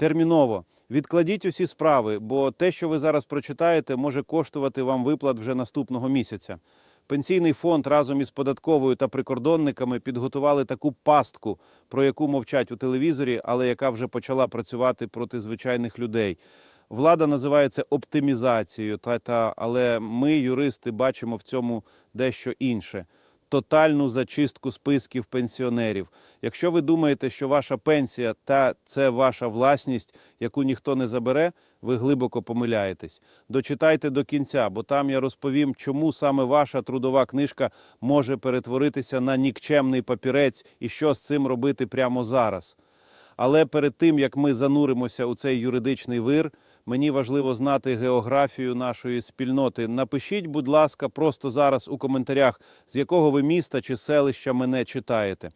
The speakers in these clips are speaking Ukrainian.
терміново відкладіть усі справи, бо те, що ви зараз прочитаєте, може коштувати вам виплат вже наступного місяця. Пенсійний фонд разом із податковою та прикордонниками підготували таку пастку, про яку мовчать у телевізорі, але яка вже почала працювати проти звичайних людей. Влада називає це оптимізацією, та, та, але ми, юристи, бачимо в цьому дещо інше. Тотальну зачистку списків пенсіонерів. Якщо ви думаєте, що ваша пенсія та це ваша власність, яку ніхто не забере, ви глибоко помиляєтесь. Дочитайте до кінця, бо там я розповім, чому саме ваша трудова книжка може перетворитися на нікчемний папірець і що з цим робити прямо зараз. Але перед тим як ми зануримося у цей юридичний вир, мені важливо знати географію нашої спільноти. Напишіть, будь ласка, просто зараз у коментарях, з якого ви міста чи селища мене читаєте.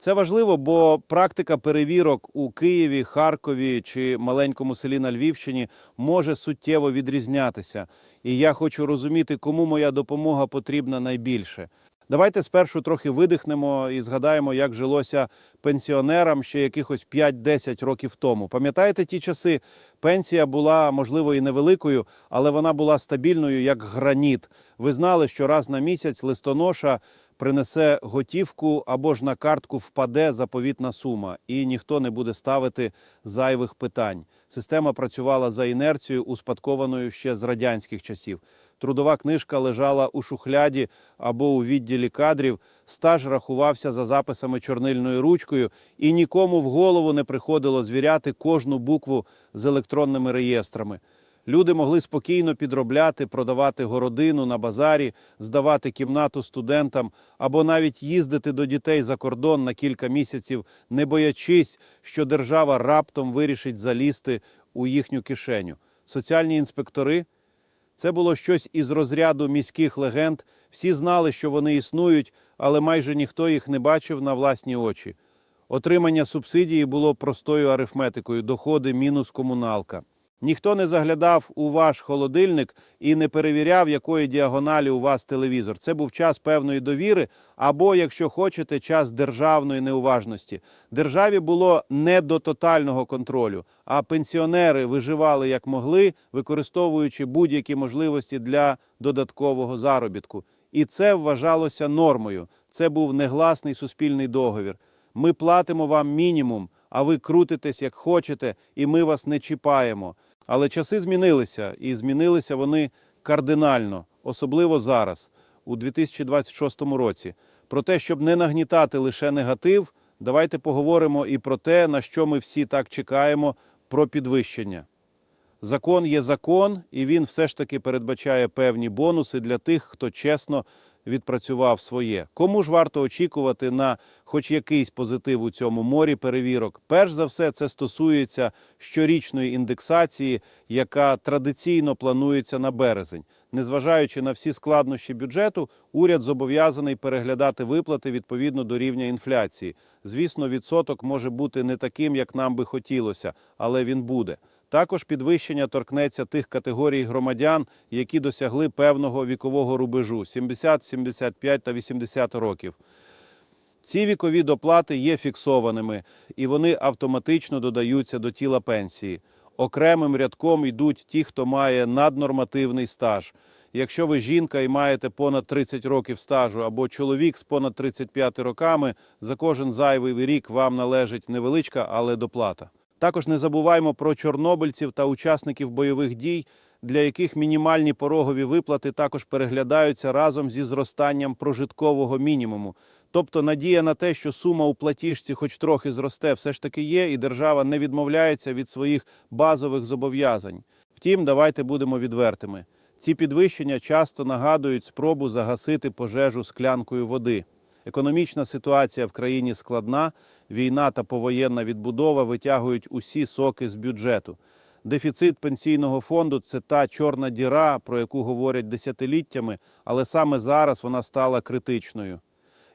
Це важливо, бо практика перевірок у Києві, Харкові чи маленькому селі на Львівщині може суттєво відрізнятися. І я хочу розуміти, кому моя допомога потрібна найбільше. Давайте спершу трохи видихнемо і згадаємо, як жилося пенсіонерам ще якихось 5-10 років тому. Пам'ятаєте ті часи? Пенсія була, можливо, і невеликою, але вона була стабільною, як граніт. Ви знали, що раз на місяць листоноша принесе готівку або ж на картку впаде заповітна сума, і ніхто не буде ставити зайвих питань. Система працювала за інерцією, успадкованою ще з радянських часів. Трудова книжка лежала у шухляді або у відділі кадрів. Стаж рахувався за записами чорнильною ручкою, і нікому в голову не приходило звіряти кожну букву з електронними реєстрами. Люди могли спокійно підробляти, продавати городину на базарі, здавати кімнату студентам або навіть їздити до дітей за кордон на кілька місяців, не боячись, що держава раптом вирішить залізти у їхню кишеню. Соціальні інспектори це було щось із розряду міських легенд. Всі знали, що вони існують, але майже ніхто їх не бачив на власні очі. Отримання субсидії було простою арифметикою: доходи мінус комуналка. Ніхто не заглядав у ваш холодильник і не перевіряв, якої діагоналі у вас телевізор. Це був час певної довіри, або, якщо хочете, час державної неуважності. Державі було не до тотального контролю, а пенсіонери виживали як могли, використовуючи будь-які можливості для додаткового заробітку. І це вважалося нормою. Це був негласний суспільний договір. Ми платимо вам мінімум, а ви крутитесь як хочете, і ми вас не чіпаємо. Але часи змінилися, і змінилися вони кардинально, особливо зараз, у 2026 році. Про те, щоб не нагнітати лише негатив, давайте поговоримо і про те, на що ми всі так чекаємо, про підвищення. Закон є закон, і він все ж таки передбачає певні бонуси для тих, хто чесно відпрацював своє. Кому ж варто очікувати на хоч якийсь позитив у цьому морі перевірок? Перш за все, це стосується щорічної індексації, яка традиційно планується на березень. Незважаючи на всі складнощі бюджету, уряд зобов'язаний переглядати виплати відповідно до рівня інфляції. Звісно, відсоток може бути не таким, як нам би хотілося, але він буде. Також підвищення торкнеться тих категорій громадян, які досягли певного вікового рубежу 70, 75 та 80 років. Ці вікові доплати є фіксованими і вони автоматично додаються до тіла пенсії. Окремим рядком йдуть ті, хто має наднормативний стаж. Якщо ви жінка і маєте понад 30 років стажу, або чоловік з понад 35 роками, за кожен зайвий рік вам належить невеличка, але доплата. Також не забуваймо про чорнобильців та учасників бойових дій, для яких мінімальні порогові виплати також переглядаються разом зі зростанням прожиткового мінімуму. Тобто надія на те, що сума у платіжці хоч трохи зросте, все ж таки є, і держава не відмовляється від своїх базових зобов'язань. Втім, давайте будемо відвертими. Ці підвищення часто нагадують спробу загасити пожежу склянкою води. Економічна ситуація в країні складна, війна та повоєнна відбудова витягують усі соки з бюджету. Дефіцит пенсійного фонду це та чорна діра, про яку говорять десятиліттями, але саме зараз вона стала критичною.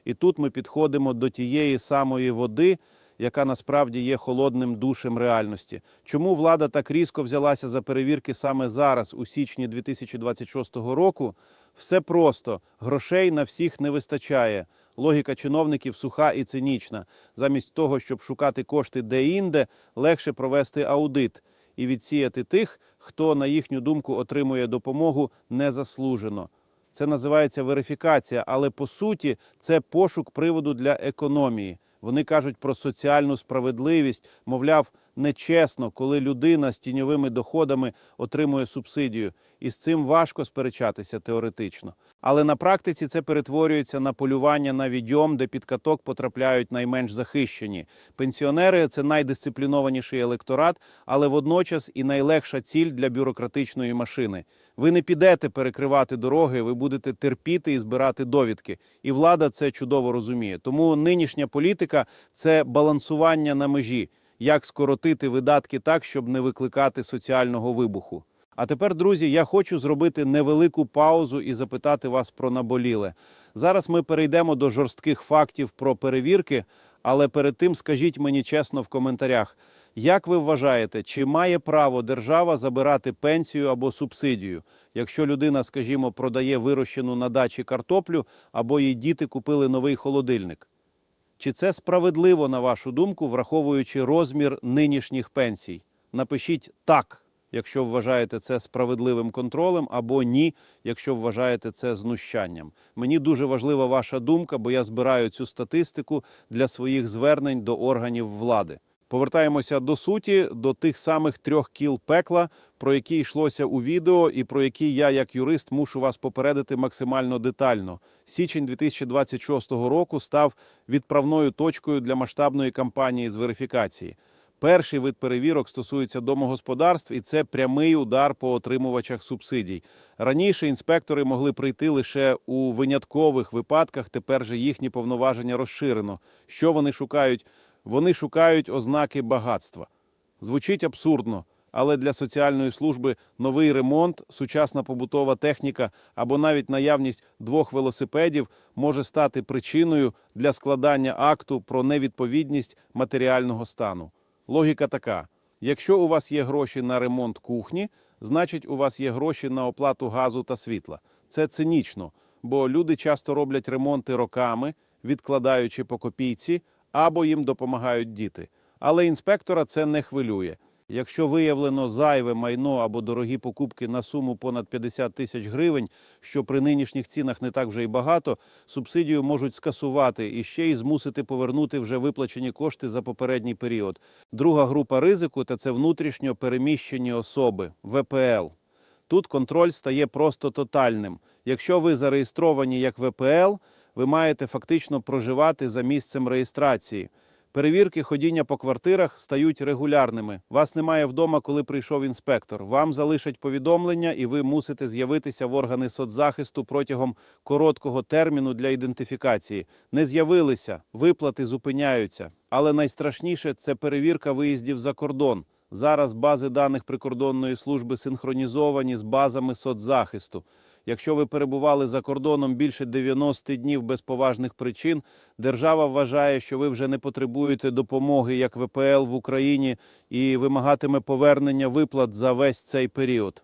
І тут ми підходимо до тієї самої води, яка насправді є холодним душем реальності. Чому влада так різко взялася за перевірки саме зараз, у січні 2026 року? Все просто грошей на всіх не вистачає. Логіка чиновників суха і цинічна. Замість того, щоб шукати кошти де-інде, легше провести аудит і відсіяти тих, хто, на їхню думку, отримує допомогу незаслужено. Це називається верифікація, але по суті це пошук приводу для економії. Вони кажуть про соціальну справедливість, мовляв, нечесно, коли людина з тіньовими доходами отримує субсидію, і з цим важко сперечатися теоретично. Але на практиці це перетворюється на полювання на відьом, де під каток потрапляють найменш захищені. Пенсіонери це найдисциплінованіший електорат, але водночас і найлегша ціль для бюрократичної машини. Ви не підете перекривати дороги, ви будете терпіти і збирати довідки. І влада це чудово розуміє. Тому нинішня політика це балансування на межі, як скоротити видатки так, щоб не викликати соціального вибуху. А тепер, друзі, я хочу зробити невелику паузу і запитати вас про наболіле. Зараз ми перейдемо до жорстких фактів про перевірки, але перед тим скажіть мені чесно в коментарях, як ви вважаєте, чи має право держава забирати пенсію або субсидію, якщо людина, скажімо, продає вирощену на дачі картоплю або її діти купили новий холодильник? Чи це справедливо, на вашу думку, враховуючи розмір нинішніх пенсій? Напишіть так, якщо вважаєте це справедливим контролем, або ні, якщо вважаєте це знущанням. Мені дуже важлива ваша думка, бо я збираю цю статистику для своїх звернень до органів влади. Повертаємося до суті, до тих самих трьох кіл пекла, про які йшлося у відео, і про які я, як юрист, мушу вас попередити максимально детально. Січень 2026 року став відправною точкою для масштабної кампанії з верифікації. Перший вид перевірок стосується домогосподарств, і це прямий удар по отримувачах субсидій. Раніше інспектори могли прийти лише у виняткових випадках. Тепер же їхні повноваження розширено. Що вони шукають? Вони шукають ознаки багатства. Звучить абсурдно, але для соціальної служби новий ремонт, сучасна побутова техніка або навіть наявність двох велосипедів може стати причиною для складання акту про невідповідність матеріального стану. Логіка така: якщо у вас є гроші на ремонт кухні, значить у вас є гроші на оплату газу та світла. Це цинічно, бо люди часто роблять ремонти роками, відкладаючи по копійці, або їм допомагають діти. Але інспектора це не хвилює. Якщо виявлено зайве майно або дорогі покупки на суму понад 50 тисяч гривень, що при нинішніх цінах не так вже й багато, субсидію можуть скасувати і ще й змусити повернути вже виплачені кошти за попередній період. Друга група ризику та це внутрішньо переміщені особи ВПЛ. Тут контроль стає просто тотальним. Якщо ви зареєстровані як ВПЛ, ви маєте фактично проживати за місцем реєстрації. Перевірки ходіння по квартирах стають регулярними. Вас немає вдома, коли прийшов інспектор. Вам залишать повідомлення, і ви мусите з'явитися в органи соцзахисту протягом короткого терміну для ідентифікації. Не з'явилися, виплати зупиняються. Але найстрашніше це перевірка виїздів за кордон. Зараз бази даних прикордонної служби синхронізовані з базами соцзахисту. Якщо ви перебували за кордоном більше 90 днів без поважних причин, держава вважає, що ви вже не потребуєте допомоги як ВПЛ в Україні і вимагатиме повернення виплат за весь цей період.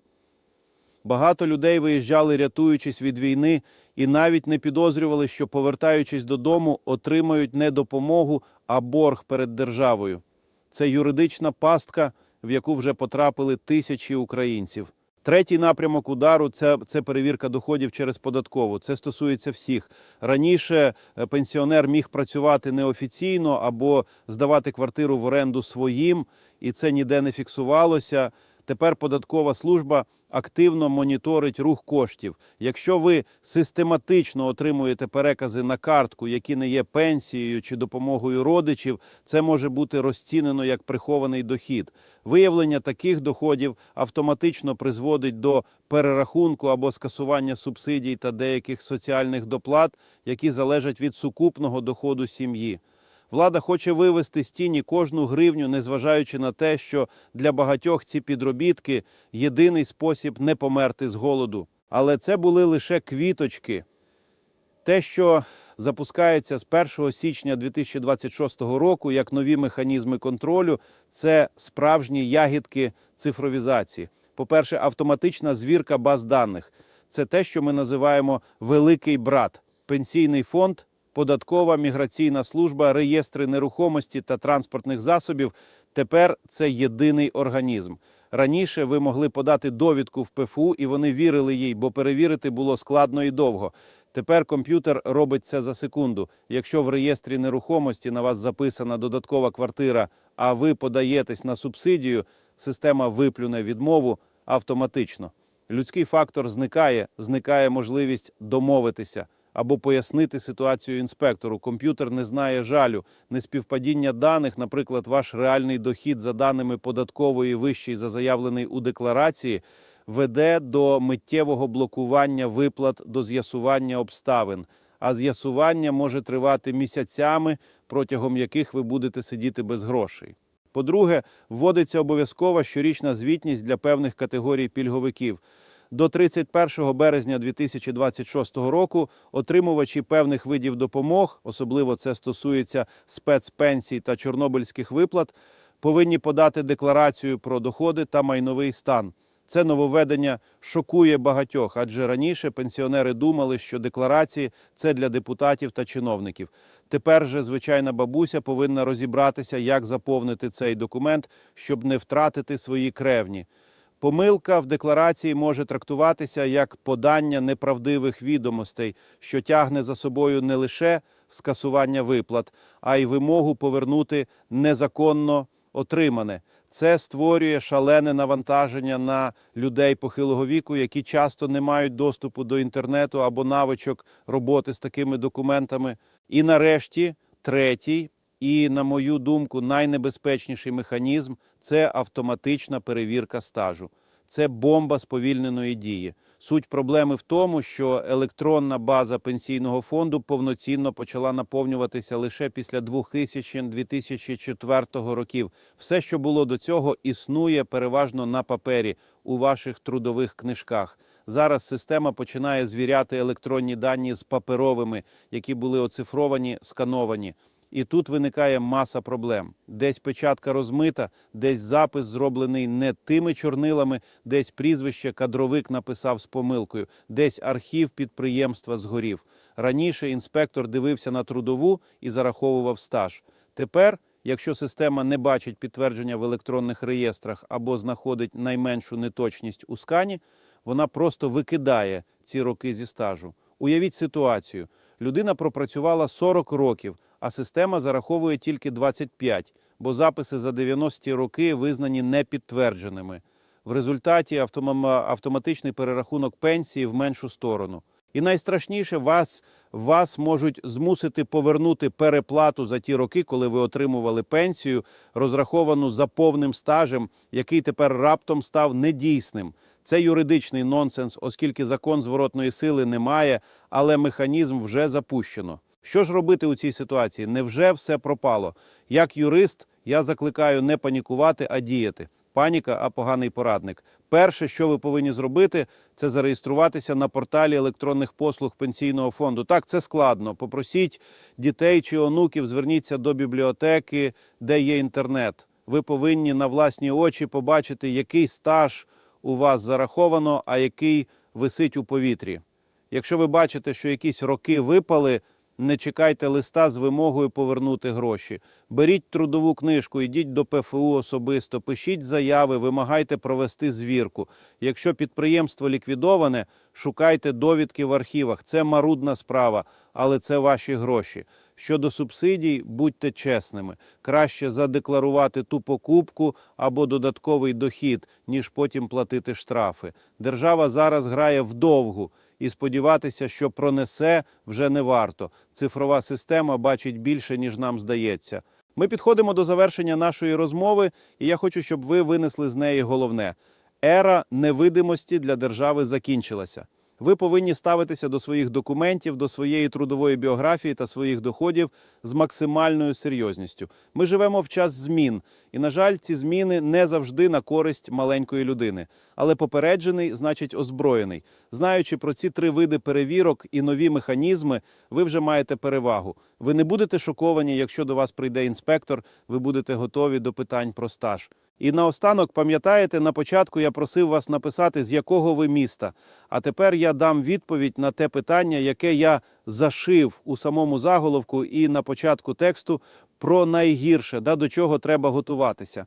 Багато людей виїжджали, рятуючись від війни, і навіть не підозрювали, що, повертаючись додому, отримають не допомогу, а борг перед державою. Це юридична пастка, в яку вже потрапили тисячі українців. Третій напрямок удару це, це перевірка доходів через податкову. Це стосується всіх. Раніше е, пенсіонер міг працювати неофіційно або здавати квартиру в оренду своїм, і це ніде не фіксувалося. Тепер податкова служба активно моніторить рух коштів. Якщо ви систематично отримуєте перекази на картку, які не є пенсією чи допомогою родичів, це може бути розцінено як прихований дохід. Виявлення таких доходів автоматично призводить до перерахунку або скасування субсидій та деяких соціальних доплат, які залежать від сукупного доходу сім'ї. Влада хоче вивести з тіні кожну гривню, незважаючи на те, що для багатьох ці підробітки єдиний спосіб не померти з голоду. Але це були лише квіточки. Те, що запускається з 1 січня 2026 року як нові механізми контролю, це справжні ягідки цифровізації. По-перше, автоматична звірка баз даних. Це те, що ми називаємо великий брат. Пенсійний фонд податкова, міграційна служба, реєстри нерухомості та транспортних засобів. Тепер це єдиний організм. Раніше ви могли подати довідку в ПФУ, і вони вірили їй, бо перевірити було складно і довго. Тепер комп'ютер робить це за секунду. Якщо в реєстрі нерухомості на вас записана додаткова квартира, а ви подаєтесь на субсидію, система виплюне відмову автоматично. Людський фактор зникає, зникає можливість домовитися або пояснити ситуацію інспектору. Комп'ютер не знає жалю, неспівпадіння даних, наприклад, ваш реальний дохід за даними податкової вищий за заявлений у декларації, веде до миттєвого блокування виплат до з'ясування обставин. А з'ясування може тривати місяцями, протягом яких ви будете сидіти без грошей. По-друге, вводиться обов'язкова щорічна звітність для певних категорій пільговиків. До 31 березня 2026 року отримувачі певних видів допомог, особливо це стосується спецпенсій та чорнобильських виплат, повинні подати декларацію про доходи та майновий стан. Це нововведення шокує багатьох, адже раніше пенсіонери думали, що декларації це для депутатів та чиновників. Тепер же звичайна бабуся повинна розібратися, як заповнити цей документ, щоб не втратити свої кревні. Помилка в декларації може трактуватися як подання неправдивих відомостей, що тягне за собою не лише скасування виплат, а й вимогу повернути незаконно отримане. Це створює шалене навантаження на людей похилого віку, які часто не мають доступу до інтернету або навичок роботи з такими документами. І нарешті, третій, і, на мою думку, найнебезпечніший механізм це автоматична перевірка стажу. Це бомба сповільненої дії. Суть проблеми в тому, що електронна база пенсійного фонду повноцінно почала наповнюватися лише після 2000-2004 років. Все, що було до цього, існує переважно на папері у ваших трудових книжках. Зараз система починає звіряти електронні дані з паперовими, які були оцифровані, скановані. І тут виникає маса проблем. Десь печатка розмита, десь запис зроблений не тими чорнилами, десь прізвище кадровик написав з помилкою, десь архів підприємства згорів. Раніше інспектор дивився на трудову і зараховував стаж. Тепер, якщо система не бачить підтвердження в електронних реєстрах або знаходить найменшу неточність у скані, вона просто викидає ці роки зі стажу. Уявіть ситуацію: людина пропрацювала 40 років а система зараховує тільки 25, бо записи за 90-ті роки визнані непідтвердженими. В результаті автоматичний перерахунок пенсії в меншу сторону. І найстрашніше вас, вас можуть змусити повернути переплату за ті роки, коли ви отримували пенсію, розраховану за повним стажем, який тепер раптом став недійсним. Це юридичний нонсенс, оскільки закон зворотної сили немає, але механізм вже запущено. Що ж робити у цій ситуації? Невже все пропало? Як юрист, я закликаю не панікувати, а діяти. Паніка, а поганий порадник. Перше, що ви повинні зробити, це зареєструватися на порталі електронних послуг пенсійного фонду. Так, це складно. Попросіть дітей чи онуків, зверніться до бібліотеки, де є інтернет. Ви повинні на власні очі побачити, який стаж у вас зараховано, а який висить у повітрі. Якщо ви бачите, що якісь роки випали, не чекайте листа з вимогою повернути гроші. Беріть трудову книжку, йдіть до ПФУ особисто, пишіть заяви, вимагайте провести звірку. Якщо підприємство ліквідоване, шукайте довідки в архівах. Це марудна справа, але це ваші гроші. Щодо субсидій, будьте чесними. Краще задекларувати ту покупку або додатковий дохід, ніж потім платити штрафи. Держава зараз грає вдовгу і сподіватися, що пронесе, вже не варто. Цифрова система бачить більше, ніж нам здається. Ми підходимо до завершення нашої розмови, і я хочу, щоб ви винесли з неї головне: ера невидимості для держави закінчилася. Ви повинні ставитися до своїх документів, до своєї трудової біографії та своїх доходів з максимальною серйозністю. Ми живемо в час змін, і, на жаль, ці зміни не завжди на користь маленької людини. Але попереджений значить озброєний. Знаючи про ці три види перевірок і нові механізми, ви вже маєте перевагу. Ви не будете шоковані, якщо до вас прийде інспектор, ви будете готові до питань про стаж. І наостанок, пам'ятаєте, на початку я просив вас написати, з якого ви міста. А тепер я дам відповідь на те питання, яке я зашив у самому заголовку і на початку тексту про найгірше, да, до чого треба готуватися.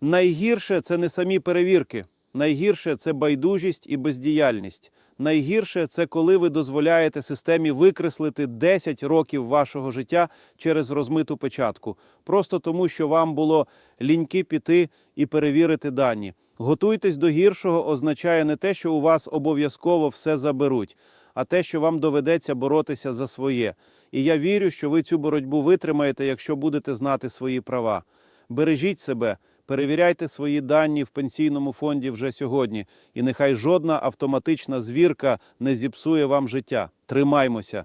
Найгірше це не самі перевірки. Найгірше це байдужість і бездіяльність. Найгірше це коли ви дозволяєте системі викреслити 10 років вашого життя через розмиту печатку, просто тому, що вам було ліньки піти і перевірити дані. Готуйтесь до гіршого означає не те, що у вас обов'язково все заберуть, а те, що вам доведеться боротися за своє. І я вірю, що ви цю боротьбу витримаєте, якщо будете знати свої права. Бережіть себе, перевіряйте свої дані в пенсійному фонді вже сьогодні, і нехай жодна автоматична звірка не зіпсує вам життя. Тримаймося.